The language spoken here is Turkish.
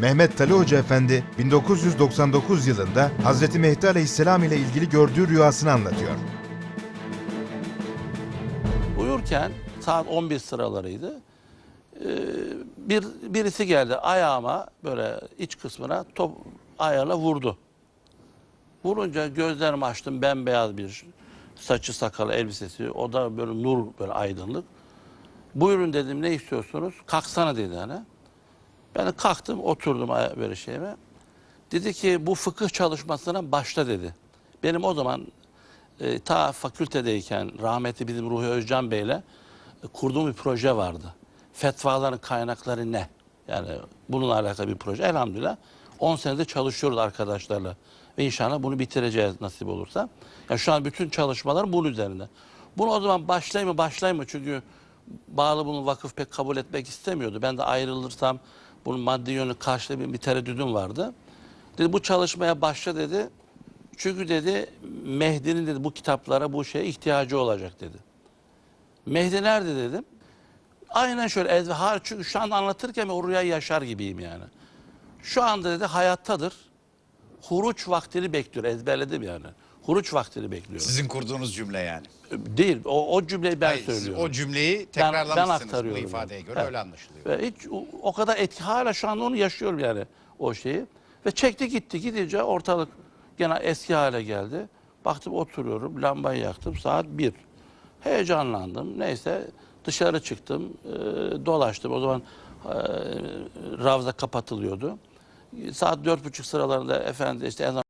Mehmet Tali Hoca Efendi 1999 yılında Hazreti Mehdi Aleyhisselam ile ilgili gördüğü rüyasını anlatıyor. Uyurken saat 11 sıralarıydı. Ee, bir birisi geldi ayağıma böyle iç kısmına top ayağıyla vurdu. Vurunca gözlerimi açtım bembeyaz bir saçı sakalı elbisesi o da böyle nur böyle aydınlık. Buyurun dedim ne istiyorsunuz? Kalksana dedi hani. Ben kalktım oturdum böyle şeyime. Dedi ki bu fıkıh çalışmasına başla dedi. Benim o zaman e, ta fakültedeyken rahmetli bizim Ruhi Özcan Bey'le e, kurduğum bir proje vardı. Fetvaların kaynakları ne? Yani bununla alakalı bir proje. Elhamdülillah 10 senedir çalışıyoruz arkadaşlarla. Ve inşallah bunu bitireceğiz nasip olursa. Yani şu an bütün çalışmalar bunun üzerinde. Bunu o zaman başlayayım mı başlayayım mı? Çünkü bağlı bunu vakıf pek kabul etmek istemiyordu. Ben de ayrılırsam bunun maddi yönü karşılayayım bir tereddüdüm vardı. Dedi bu çalışmaya başla dedi. Çünkü dedi Mehdi'nin dedi bu kitaplara bu şeye ihtiyacı olacak dedi. Mehdi nerede dedim. Aynen şöyle ezber. Har çünkü şu an anlatırken o rüyayı yaşar gibiyim yani. Şu anda dedi hayattadır. Huruç vaktini bekliyor. Ezberledim yani. Huruç vaktini bekliyor. Sizin kurduğunuz cümle yani. Değil. O, o cümleyi ben Hayır, siz söylüyorum. o cümleyi Ben- tekrarlamışsınız ben bu aktarıyorum ifadeye göre Evet. öyle anlaşılıyor. Ve hiç o, o kadar etki hala şu anda onu yaşıyorum yani o şeyi. Ve çekti gitti gidince ortalık gene eski hale geldi. Baktım oturuyorum lambayı yaktım saat bir. Heyecanlandım neyse dışarı çıktım e, dolaştım o zaman e, Ravza kapatılıyordu. Saat dört buçuk sıralarında efendi işte ezan